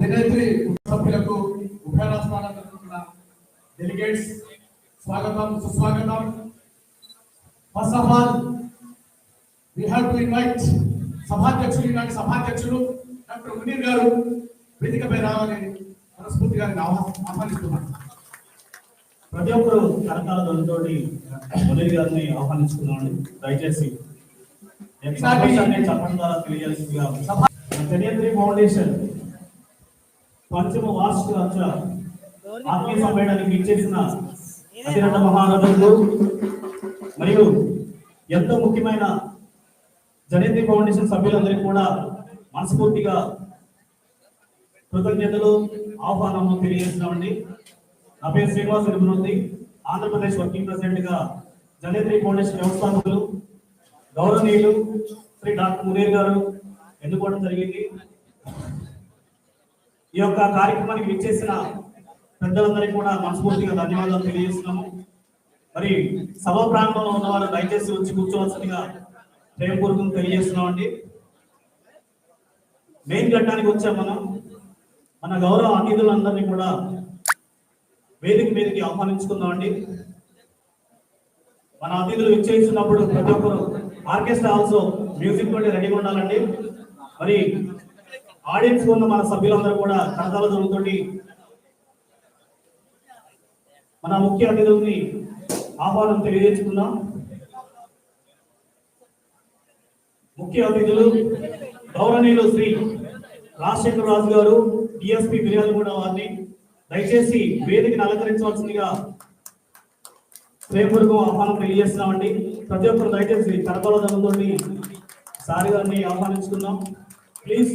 దినేత్రి సభ్యులకు ఉభయ డెలిగేట్స్ స్వాగతం సుస్వాగతం. First of all we have to invite సభాధ్యక్షులు ఈనాటి సభాధ్యక్షులు డాక్టర్ మునీర్ గారు వేదికపై రావాలని ఆహ్వా- ఆహ్వానిస్తున్నాను. ప్రతి ఒక్కరు కరకాల ధ్వనితోటి మురళి గారిని ఆహ్వానించుకున్నామండి దయచేసి చెప్పడం ద్వారా తెలియజేసిందిగా చర్యత్రి ఫౌండేషన్. పంచమ వార్షిక ఆత్మీయ సమ్మేళనానికి ఇచ్చేసిన అతిరథ మహారథులు మరియు ఎంతో ముఖ్యమైన జనేంద్రి ఫౌండేషన్ సభ్యులందరికీ కూడా మనస్ఫూర్తిగా కృతజ్ఞతలు ఆహ్వానము తెలియజేస్తున్నామండి. నా పేరు శ్రీనివాస్ ఎరుమనుంది ఆంధ్రప్రదేశ్ వర్కింగ్ ప్రెసిడెంట్గా జనేంద్రి ఫౌండేషన్ వ్యవస్థాపకులు గౌరవనీయులు శ్రీ డాక్టర్ మునీర్ గారు ఎన్నుకోవడం జరిగింది. ఈ యొక్క కార్యక్రమానికి విచ్చేసిన పెద్దలందరికీ కూడా మనస్ఫూర్తిగా ధన్యవాదాలు తెలియజేస్తున్నాము. మరి సభ ప్రాంగణంలో ఉన్న వారు దయచేసి వచ్చి కూర్చోవలసిందిగా ప్రేమపూర్వకం తెలియజేస్తున్నామండి. మెయిన్ ఘట్టానికి వచ్చాం మనం. మన గౌరవ అతిథులందరినీ కూడా వేదిక మీదకి ఆహ్వానించుకుందామండి. మన అతిథులు ఇచ్చేసినప్పుడు ప్రతి ఒక్కరు ఆర్కెస్ట్రా ఆల్సో మ్యూజిక్ తోటి రెడీగా ఉండాలండి. మరి ఆడియన్స్ ఉన్న మన సభ్యులందరూ కూడా కరతాల జరుగుతుంది మన ముఖ్య అతిథుల్ని ఆహ్వానం తెలియజేసుకుందాం. ముఖ్య అతిథులు గౌరవనీయులు శ్రీ రాజశేఖర రాజు గారు డిఎస్పి మిర్యాలగూడ వారిని దయచేసి వేదికను అలంకరించవలసిందిగా ప్రేమపూర్వకం ఆహ్వానం తెలియజేస్తున్నామండి. ప్రతి ఒక్కరు దయచేసి కరపల జరుగుతుంది సారి గారిని ఆహ్వానించుకుందాం. ప్లీజ్.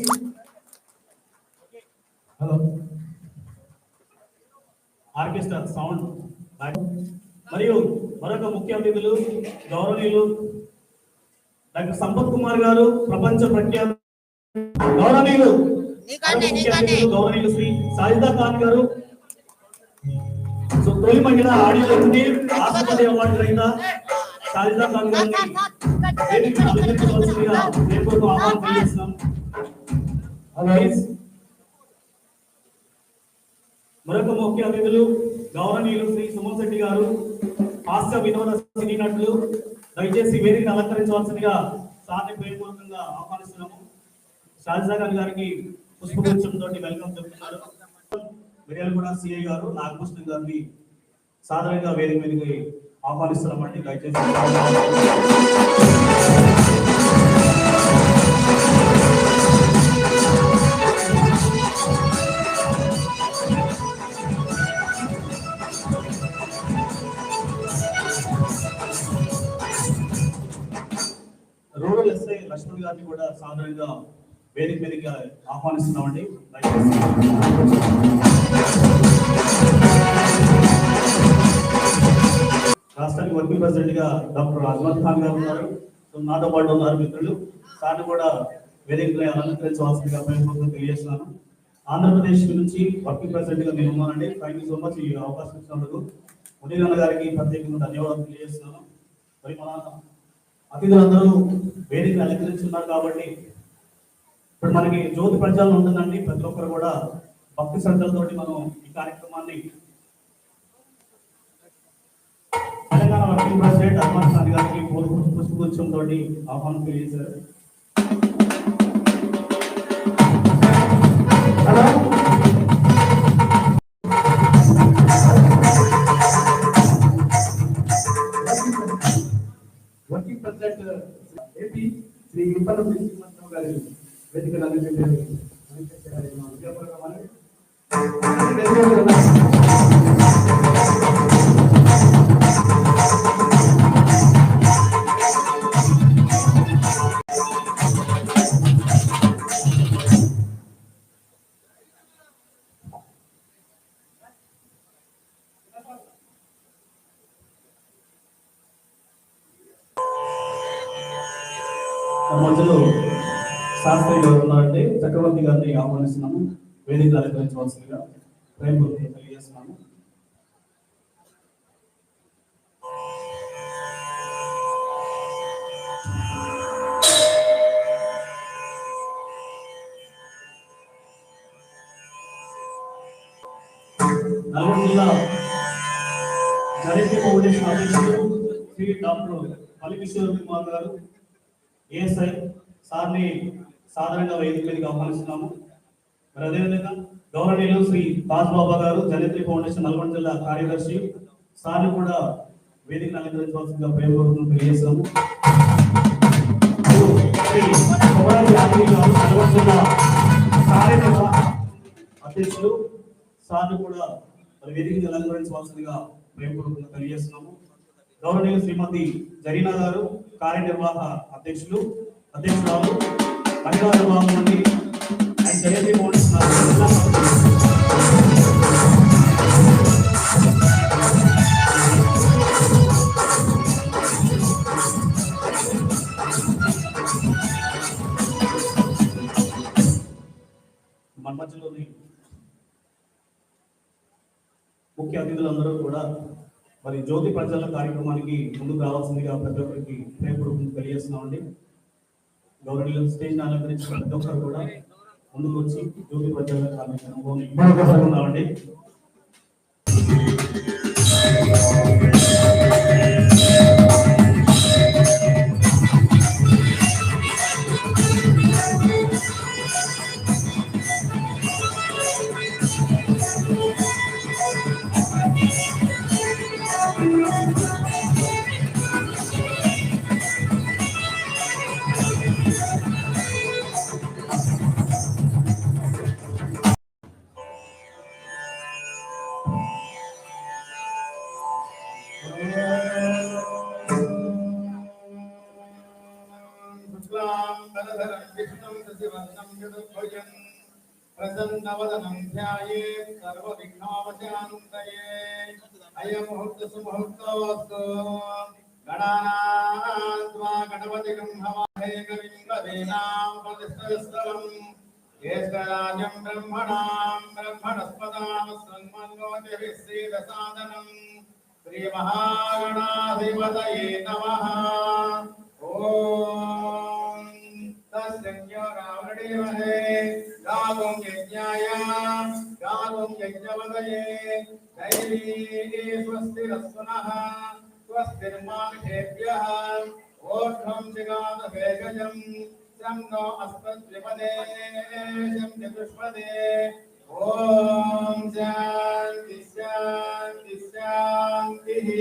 హలో. Orchestra sound. మరియు మరొక ముఖ్య అతిథులు గౌరవనీయులు డాక్టర్ సంపత్ కుమార్ గారు ప్రపంచ ప్రఖ్యాత గౌరవనీయులు. అతిథులు గౌరవనీయులు శ్రీ సాజిదా ఖాన్ గారు. సో తొలి మహిళ ఆడియో నుండి రాష్ట్రపతి అవార్డు గ్రహీత సాజిదా ఖాన్ గారిని వేదికను అలంకరించవలసిందిగా ప్రేమపూర్వక ఆహ్వానం Otherwise, మరొక ముఖ్య అతిథులు గౌరవనీయులు శ్రీ సుమన్ శెట్టి గారు హాస్య వినోద సినీ నటులు దయచేసి వేదిక అలంకరించవలసిందిగా సార్ని ప్రేమపూర్వకంగా ఆహ్వానిస్తున్నాము. షాజిదా గారికి పుష్పగుచ్చంతో తోటి వెల్కమ్ చెప్తున్నారు. మిర్యాల కూడా సిఐ గారు నాగభూషణ్ గారిని సాధారణంగా వేదిక మీదకి ఆహ్వానిస్తున్నామండి. దయచేసి గారిని కూడా సాధారణంగా వేదిక మీదకి ఆహ్వానిస్తున్నామండి. రాష్ట్రానికి వర్కింగ్ ప్రెసిడెంట్గా డాక్టర్ అజ్మత్ ఖాన్ గారు ఉన్నారు. నాతో పాటు ఉన్నారు మిత్రులు. సార్ని కూడా వేదికపై అలంకరించవలసిందిగా ప్రేమపూర్వకంగా తెలియజేస్తున్నాను. ఆంధ్రప్రదేశ్ నుంచి వర్కింగ్ ప్రెసిడెంట్గా నేను ఉన్నానండి. థ్యాంక్ యూ సో మచ్ ఈ అవకాశం ఇచ్చినందుకు మునీరన్న గారికి ప్రత్యేకంగా ధన్యవాదాలు తెలియజేస్తున్నాను. మరి మన అతిథులందరూ వేదిక అలంకరించున్నారు కాబట్టి ఇప్పుడు మనకి జ్యోతి ప్రజలు ఉంటుందండి. ప్రతి ఒక్కరు కూడా భక్తి శ్రద్ధలతోటి మనం ఈ కార్యక్రమాన్ని తెలంగాణ వర్కింగ్ ప్రెసిడెంట్ హనుమంత్ ఖాన్ గారికి పూర్వ పుష్పగుచ్చంతో ఆహ్వానం తెలియజేశారు. మధ్యలో శాస్త్రి గారు ఉన్నారంటే చక్రవర్తి గారిని ఆహ్వానిస్తున్నాము. వేదిక అలంకరించవలసిందిగా ప్రేమపూర్వకంగా తెలియజేస్తున్నాము. నల్గొండ జిల్లా చరిత్ర ఫౌండేషన్ అధ్యక్షుడు శ్రీ డాక్టర్ మలికిషోర్ కుమార్ గారు ఏఎస్ఐ సార్ని సాధారణంగా వేదిక మీదకి ఆహ్వానిస్తున్నాము. మరి అదేవిధంగా గౌరవనీయులు శ్రీ తాజ్ బాబా గారు జనత్రి ఫౌండేషన్ నల్గొండ జిల్లా కార్యదర్శి సార్ని కూడా వేదిక అలంకరించవలసిందిగా పేర్కొంటూ తెలియజేస్తాము జిల్లా అధ్యక్షులు సార్ని కూడా మరి వేదికని అలంకరించవలసిందిగా ప్రేమపూర్వకంగా తెలియజేస్తున్నాము. గౌరవనీయులు శ్రీమతి జరీనా గారు కార్యనిర్వాహ అధ్యక్షులు అధ్యక్షురాలు మహిళా విభాగం నుండి అండ్ జయశ్రీ మన మధ్యలోని ముఖ్య అతిథులందరూ కూడా మరి జ్యోతి ప్రజల కార్యక్రమానికి ముందుకు రావాల్సిందిగా ప్రతి ఒక్కరికి ప్రేమపూర్వకంగా తెలియజేస్తున్నామండి. గౌరవనీయులు స్టేజ్ అలంకరించిన ప్రతి ఒక్కరు కూడా ముందుకు వచ్చి జ్యోతి ప్రజల కార్యక్రమం పాల్గొనాలండి वदनं ध्याये सर्वविघ्नोपशान्तये अयमुहूर्तसुमुहूर्तोऽस्तु गणानात्मा गणपतिगं हवाहे कविम्बवेनामुपतिस्तरम् ज्येष्ठराजं ब्रह्मणां ब्रह्मणस्पदां सन्मन्वतिभिः श्रीदसादनम् श्रीमहागणाधिपतये नमः ॐ तस्यो रावणेमहे गातुं यज्ञाय गातुं यज्ञवदये। दैवी स्वस्तिरस्वनः स्वस्तिर्मानुषेभ्यः ओढं जिगातभेगजं शं नो अस्मद्विपदे शं चतुष्पदे ॐ शान्ति शान्ति, शान्तिः।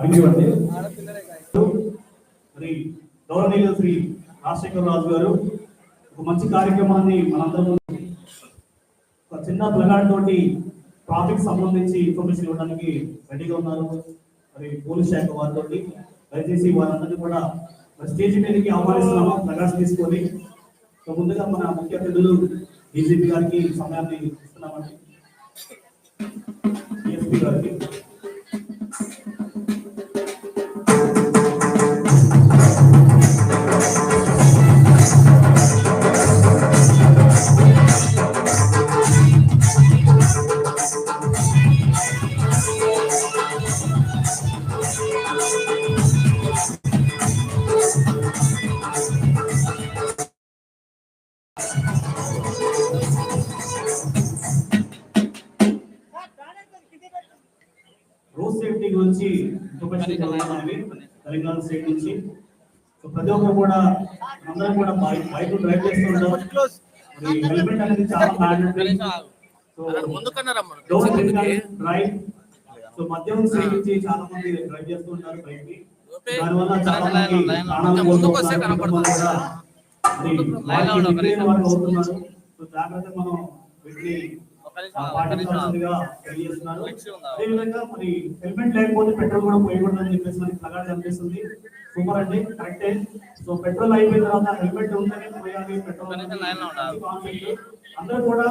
అడిగివ్వండి మరి గౌరవనీయులు శ్రీ రాజశేఖర రాజు గారు ఒక మంచి కార్యక్రమాన్ని మనందరం ఒక చిన్న ప్లగాడ్ తోటి ట్రాఫిక్ సంబంధించి ఇన్ఫర్మేషన్ ఇవ్వడానికి రెడీగా ఉన్నారు. మరి పోలీస్ శాఖ వారితో దయచేసి వారందరినీ కూడా మరి స్టేజ్ మీదకి ఆహ్వానిస్తున్నాము? ప్లగాడ్స్ తీసుకొని. సో ముందుగా మన ముఖ్య అతిథులు డీజీపీ గారికి సమయాన్ని ఇస్తున్నామండి. గారికి. తెలంగాణ స్టేట్ నుంచి సో ప్రతి ఒక్కరు కూడా అందరం కూడా బైక్ బైక్ డ్రైవ్ చేస్తుంటాం మరి హెల్మెట్ అనేది చాలా మ్యాండేటరీ డ్రైవ్. సో మద్యం సేవించి చాలా మంది డ్రైవ్ చేస్తూ ఉంటారు బైక్ని దానివల్ల చాలా మంది ప్రాణాలు కోల్పోతున్నారు, జాగ్రత్తగా మనం వీటిని అదేవిధంగా మరి హెల్మెట్ లేకపోతే పెట్రోల్ కూడా పోయకూడదని చెప్పేసి మనకి ప్లగాడ్ కనిపిస్తుంది సూపర్ అండి కరెక్టే. సో పెట్రోల్ అయిపోయిన తర్వాత హెల్మెట్ ఉంటేనే పోయాలి పెట్రోల్ అందరూ కూడా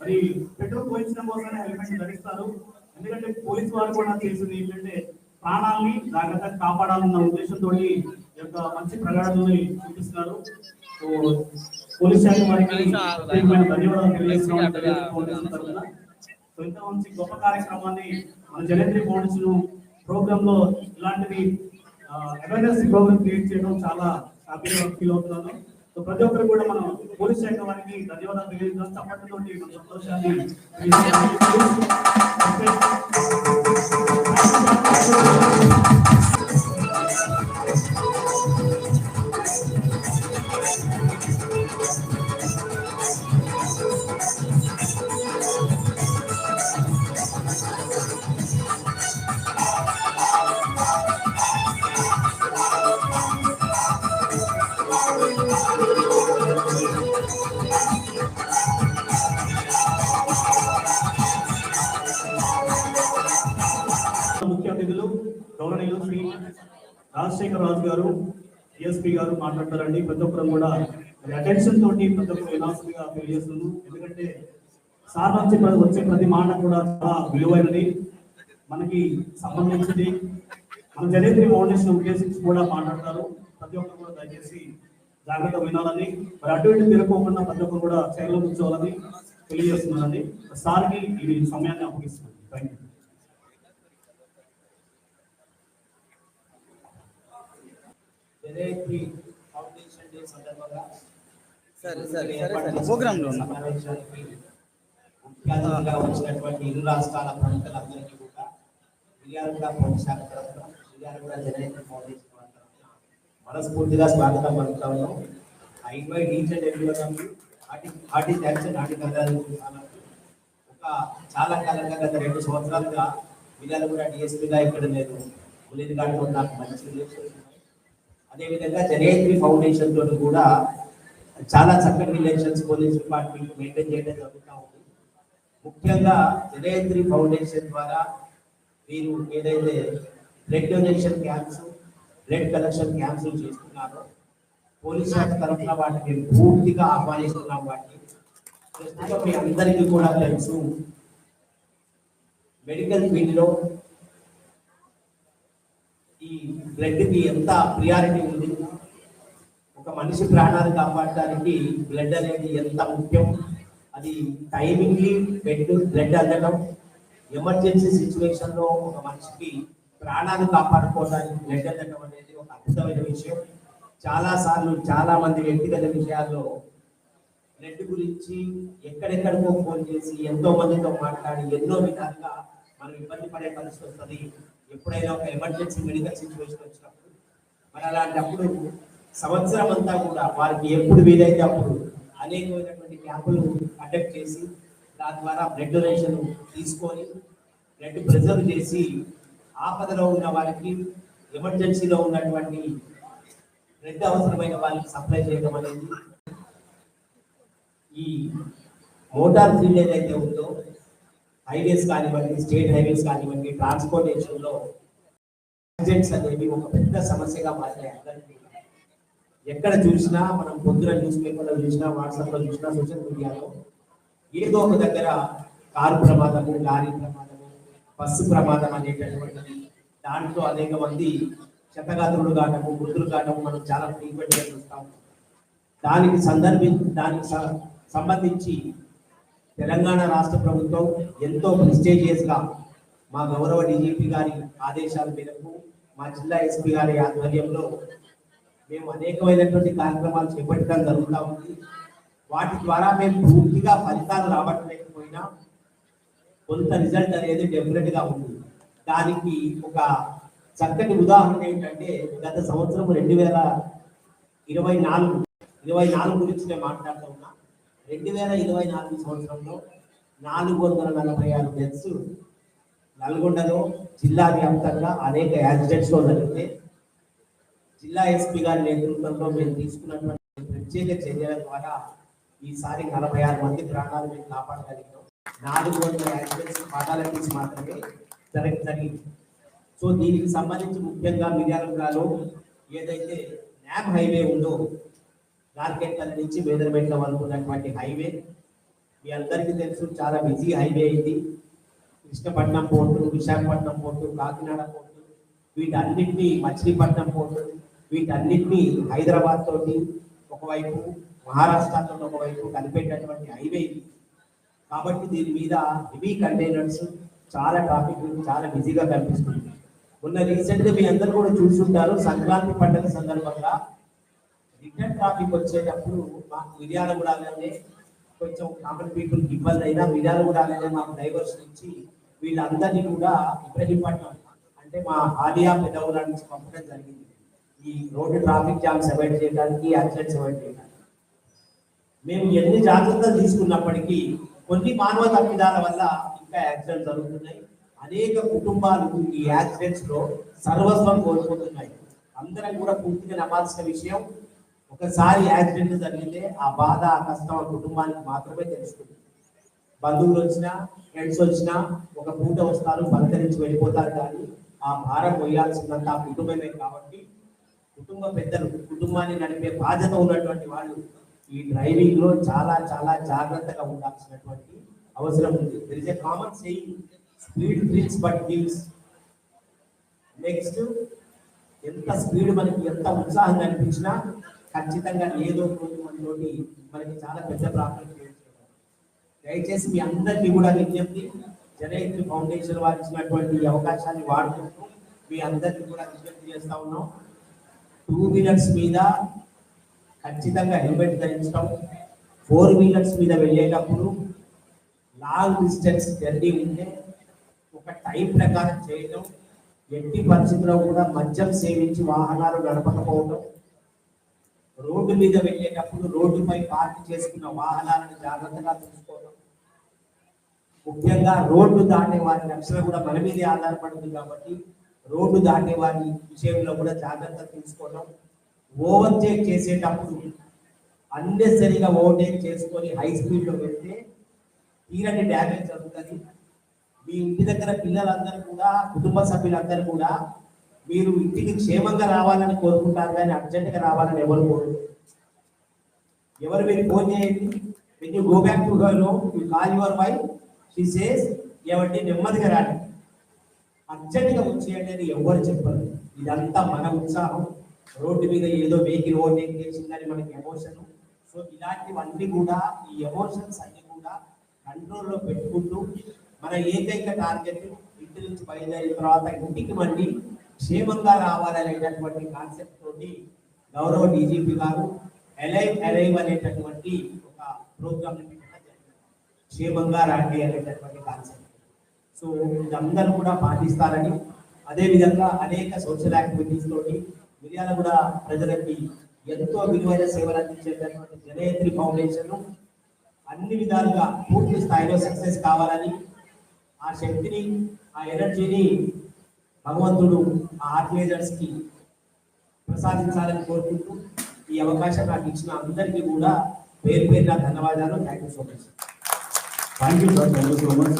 మరి పెట్రోల్ పోయించడం హెల్మెట్ ధరిస్తారు. ఎందుకంటే పోలీస్ వారు కూడా చేసింది ఏంటంటే ప్రాణాలని జాగ్రత్తగా కాపాడాలన్న ఉద్దేశంతో యొక్క మంచి ప్రకటనని చూపిస్తున్నారు. సో పోలీస్ శాఖ వారికి ధన్యవాదాలు తెలియజేస్తున్నాం సో ఇంత మంచి గొప్ప కార్యక్రమాన్ని మన జనేంద్ర ఫౌండేషన్ ప్రోగ్రామ్లో ఇలాంటివి అవేర్నెస్ ప్రోగ్రామ్ క్రియేట్ చేయడం చాలా హ్యాపీగా ఫీల్ అవుతున్నాను. సో ప్రతి ఒక్కరు కూడా మనం పోలీస్ శాఖ వారికి ధన్యవాదాలు తెలియజేస్తాం చప్పట్లతో మన సంతోషాన్ని తెలియజేస్తున్నాం. రాజశేఖర్ రాజు గారు డిఎస్పీ గారు మాట్లాడతారండి. ప్రతి ఒక్కరు కూడా అటెన్షన్ తోటి ప్రతి ఒక్కరు వినాల్సిందిగా తెలియజేస్తున్నాను ఎందుకంటే సార్ నుంచి వచ్చే ప్రతి మాట కూడా చాలా విలువైనది. మనకి సంబంధించింది. మన జనేంద్రి ఫౌండేషన్ ఉద్దేశించి కూడా మాట్లాడతారు. ప్రతి ఒక్కరు కూడా దయచేసి జాగ్రత్త వినాలని. మరి అటు ఇటు తిరగకుండా ప్రతి ఒక్కరు కూడా చైర్లో కూర్చోవాలని తెలియజేస్తున్నానండి. సార్కి ఈ సమయాన్ని అప్పగిస్తున్నాను. థ్యాంక్ యూ ఫౌండేషన్ డే సందర్భంగా సరే సరే సరే ప్రోగ్రామ్లో ఉన్నా. సమావేశానికి ముఖ్య అతిథిగా వచ్చినటువంటి ఇరు రాష్ట్రాల ప్రముఖులందరికీ కూడా మిర్యాలగూడ తరఫున మిర్యాలగూడ ఫౌండేషన్ మనస్ఫూర్తిగా స్వాగతం పలుకుతాము I invite each and every one hearty hearty thanks and hearty congratulations ఒక చాలా కాలంగా గత రెండు సంవత్సరాలుగా మిర్యాలగూడ డిఎస్పీగా ఇక్కడ నేను ఉలిది గారితో నాకు మంచి అదేవిధంగా జనేత్రి ఫౌండేషన్ తోటి కూడా చాలా చక్కటి రిలేషన్స్ పోలీస్ డిపార్ట్మెంట్ మెయింటైన్ చేయడం జరుగుతూ ఉంది. ముఖ్యంగా జనేత్రి ఫౌండేషన్ ద్వారా మీరు ఏదైతే blood donation camps blood collection camps చేస్తున్నారో పోలీస్ శాఖ తరఫున వాటిని పూర్తిగా ఆహ్వానిస్తున్నాం వాటిని. ప్రస్తుతం మీ అందరికీ కూడా తెలుసు మెడికల్ ఫీల్డ్లో బ్లడ్కి ఎంత ప్రియారిటీ ఉంది? ఒక మనిషి ప్రాణాలు కాపాడడానికి బ్లడ్ అనేది ఎంత ముఖ్యం? అది టైమింగ్లీ బెడ్ బ్లడ్ అందడం ఎమర్జెన్సీ సిచ్యువేషన్లో ఒక మనిషికి ప్రాణాలు కాపాడుకోవడానికి బ్లడ్ అందడం అనేది ఒక అద్భుతమైన విషయం. చాలా సార్లు వ్యక్తిగత విషయాల్లో బ్లడ్ గురించి ఎక్కడెక్కడికో ఫోన్ చేసి ఎంతో మందితో మాట్లాడి ఎన్నో విధాలుగా మనం ఇబ్బంది పడే పరిస్థితి వస్తుంది. ఎప్పుడైనా ఒక ఎమర్జెన్సీ మెడికల్ సిచ్యువేషన్ వచ్చినప్పుడు మరి అలాంటప్పుడు సంవత్సరం అంతా కూడా వారికి ఎప్పుడు వీలైతే అప్పుడు అనేకమైనటువంటి క్యాంపులు కండక్ట్ చేసి దాని ద్వారా బ్లడ్ డొనేషన్ తీసుకొని బ్లడ్ ప్రిజర్వ్ చేసి ఆపదలో ఉన్న వారికి ఎమర్జెన్సీలో ఉన్నటువంటి బ్లడ్ అవసరమైన వాళ్ళకి సప్లై చేయడం అనేది ఈ మోటార్ ఫీల్డ్ ఏదైతే ఉందో హైవేస్ కానివ్వండి స్టేట్ హైవేస్ కానివ్వండి ట్రాన్స్పోర్టేషన్లో యాక్సిడెంట్స్ అనేవి ఒక పెద్ద సమస్యగా మారినాయి అందరికీ. ఎక్కడ చూసినా మనం పొద్దున న్యూస్ పేపర్లో చూసినా వాట్సాప్లో చూసినా సోషల్ మీడియాలో ఏదో ఒక దగ్గర కారు ప్రమాదము లారీ ప్రమాదము బస్సు ప్రమాదం అనేటటువంటిది దాంట్లో అనేక మంది శతగాత్రులు కావటము మృతులు కావటము మనం చాలా ఫ్రీక్వెంట్గా చూస్తాము దానికి సందర్భి దానికి సంబంధించి తెలంగాణ రాష్ట్ర ప్రభుత్వం ఎంతో ప్రెస్టేజియస్గా మా గౌరవ డీజీపీ గారి ఆదేశాల మేరకు మా జిల్లా ఎస్పీ గారి ఆధ్వర్యంలో మేము అనేకమైనటువంటి కార్యక్రమాలు చేపట్టడం జరుగుతూ ఉంది. వాటి ద్వారా మేము పూర్తిగా ఫలితాలు రావట్లేకపోయినా కొంత రిజల్ట్ అనేది డెఫినెట్గా ఉంది. దానికి ఒక చక్కటి ఉదాహరణ ఏంటంటే గత సంవత్సరం రెండు వేల ఇరవై నాలుగు ఇరవై నాలుగు గురించి నేను మాట్లాడుతూ ఉన్నా. రెండు వేల ఇరవై నాలుగు సంవత్సరంలో నాలుగు వందల నలభై ఆరు డెత్స్ నల్గొండలో జిల్లా వ్యాప్తంగా అనేక యాక్సిడెంట్స్లో జరిగితే జిల్లా ఎస్పీ గారి నేతృత్వంలో మేము తీసుకున్నటువంటి ప్రత్యేక చర్యల ద్వారా ఈసారి నలభై ఆరు మంది ప్రాణాలు మేము కాపాడగలిగినాం నాలుగు వందల యాక్సిడెంట్స్ ఫాటాలిటీస్ మాత్రమే జరగ జరిగింది. సో దీనికి సంబంధించి ముఖ్యంగా మిర్యాలగూడలో ఏదైతే న్యామ్ హైవే ఉందో మార్కెట్ల నుంచి వేదరమెట్ల వరకు ఉన్నటువంటి హైవే. మీ అందరికీ తెలుసు చాలా బిజీ హైవే ఇది. Krishnapatnam port Visakhapatnam port Kakinada port వీటన్నింటినీ మచిలీపట్నం పోర్టు వీటన్నింటినీ హైదరాబాద్ తోటి ఒకవైపు మహారాష్ట్రతో ఒకవైపు కలిపేటటువంటి హైవే ఇది. కాబట్టి దీని మీద హెవీ కంటైనర్స్ చాలా ట్రాఫిక్ చాలా బిజీగా కనిపిస్తుంది. మొన్న రీసెంట్గా మీ అందరు కూడా చూసుంటారు సంక్రాంతి పండుగ సందర్భంగా రిటర్న్ ట్రాఫిక్ వచ్చేటప్పుడు మాకు మిర్యాల కూడా కొంచెం కామన్ పీపుల్ ఇబ్బంది అయినా మిర్యాల కూడా మాకు డ్రైవర్స్ నుంచి వీళ్ళందరినీ కూడా ఇబ్రహీంపట్నం అంటే మా ఆలియా పెద్దవుల నుంచి పంపడం జరిగింది. ఈ రోడ్డు ట్రాఫిక్ జామ్స్ అవాయిడ్ చేయడానికి యాక్సిడెంట్స్ అవాయిడ్ చేయడానికి. మేము ఎన్ని జాగ్రత్తలు తీసుకున్నప్పటికీ కొన్ని మానవ తప్పిదాల వల్ల ఇంకా యాక్సిడెంట్ జరుగుతున్నాయి. అనేక కుటుంబాలు ఈ యాక్సిడెంట్స్లో సర్వస్వం కోల్పోతున్నాయి. అందరం కూడా పూర్తిగా నమ్మాల్సిన విషయం. ఒకసారి యాక్సిడెంట్ జరిగితే ఆ బాధ ఆ కష్టం ఆ కుటుంబానికి మాత్రమే తెలుస్తుంది బంధువులు వచ్చినా ఫ్రెండ్స్ వచ్చినా ఒక పూట వస్తారు పలకరించి వెళ్ళిపోతారు కానీ ఆ భారం పోయాల్సిందంత ఆ కుటుంబమే కాబట్టి కుటుంబ పెద్దలు కుటుంబాన్ని నడిపే బాధ్యత ఉన్నటువంటి వాళ్ళు ఈ డ్రైవింగ్లో చాలా చాలా జాగ్రత్తగా ఉండాల్సినటువంటి అవసరం ఉంది. There is a common saying speed thrills but kills next ఎంత స్పీడ్ మనకి ఎంత ఉత్సాహం కనిపించినా ఖచ్చితంగా ఏదో ఒక రోజు మనతోటి మనకి చాలా పెద్ద ప్రాబ్లం దయచేసి మీ అందరినీ కూడా విజ్ఞప్తి జనయత్రి ఫౌండేషన్ వారు ఇచ్చినటువంటి అవకాశాన్ని వాడుకుంటూ మీ అందరినీ కూడా విజ్ఞప్తి చేస్తా ఉన్నాం. టూ వీలర్స్ మీద ఖచ్చితంగా హెల్మెట్ ధరించడం ఫోర్ వీలర్స్ మీద వెళ్ళేటప్పుడు లాంగ్ డిస్టెన్స్ జర్నీ ఉంటే ఒక టైం ప్రకారం చేయడం ఎట్టి పరిస్థితుల్లో కూడా మద్యం సేవించి వాహనాలు నడపకపోవడం రోడ్డు మీద వెళ్ళేటప్పుడు రోడ్డుపై పార్క్ చేసుకున్న వాహనాలను జాగ్రత్తగా చూసుకోవడం. ముఖ్యంగా రోడ్డు దాటే వారి రక్షణ కూడా మన మీదే ఆధారపడుతుంది కాబట్టి రోడ్డు దాటే వారి విషయంలో కూడా జాగ్రత్త తీసుకోవడం. ఓవర్టేక్ చేసేటప్పుడు అన్నెసరిగా ఓవర్టేక్ చేసుకొని హై స్పీడ్లో వెళ్తే తీరని డ్యామేజ్ జరుగుతుంది. మీ ఇంటి దగ్గర పిల్లలందరూ కూడా కుటుంబ సభ్యులందరూ కూడా మీరు ఇంటికి క్షేమంగా రావాలని కోరుకుంటారు కానీ అర్జెంట్గా రావాలని ఎవరు కోరు ఎవరు మీరు ఫోన్ చేయండి. When you go back to her home you call your wife she says ఏమంటే నెమ్మదిగా రాండి. అర్జెంటుగా వచ్చేయండి అని ఎవరు చెప్పరు. ఇదంతా మన ఉత్సాహం. రోడ్డు మీద ఏదో వెహికల్ ఓవర్టేక్ చేసిందని మనకి ఎమోషన్. సో ఇలాంటివన్నీ కూడా ఈ ఎమోషన్స్ అన్ని కూడా కంట్రోల్లో పెట్టుకుంటూ మన ఏకైక టార్గెట్ ఇంటి నుంచి బయలుదేరిన తర్వాత ఇంటికి మళ్ళీ క్షేమంగా రావాలనేటటువంటి కాన్సెప్ట్ తోటి గౌరవ డీజీపీ గారు ఎలైవ్ ఎలైవ్ అనేటటువంటి ఒక ప్రోగ్రామ్ క్షేమంగా రాండి అనేటటువంటి కాన్సెప్ట్ సో ఇదందరూ కూడా పాటిస్తారని అదే విధంగా అనేక సోషల్ యాక్టివిటీస్ తోటి మిర్యాల కూడా ప్రజలకి ఎంతో విలువైన సేవలు అందించేటటువంటి జనయత్రి ఫౌండేషన్ అన్ని విధాలుగా పూర్తి స్థాయిలో సక్సెస్ కావాలని ఆ శక్తిని ఆ ఎనర్జీని భగవంతుడు ఆ ఆర్గనైజర్స్కి ప్రసాదించాలని కోరుకుంటూ ఈ అవకాశం నాకు ఇచ్చిన అందరికీ కూడా పేరు పేరు నా ధన్యవాదాలు. Thank you so much thank you sir thank you so much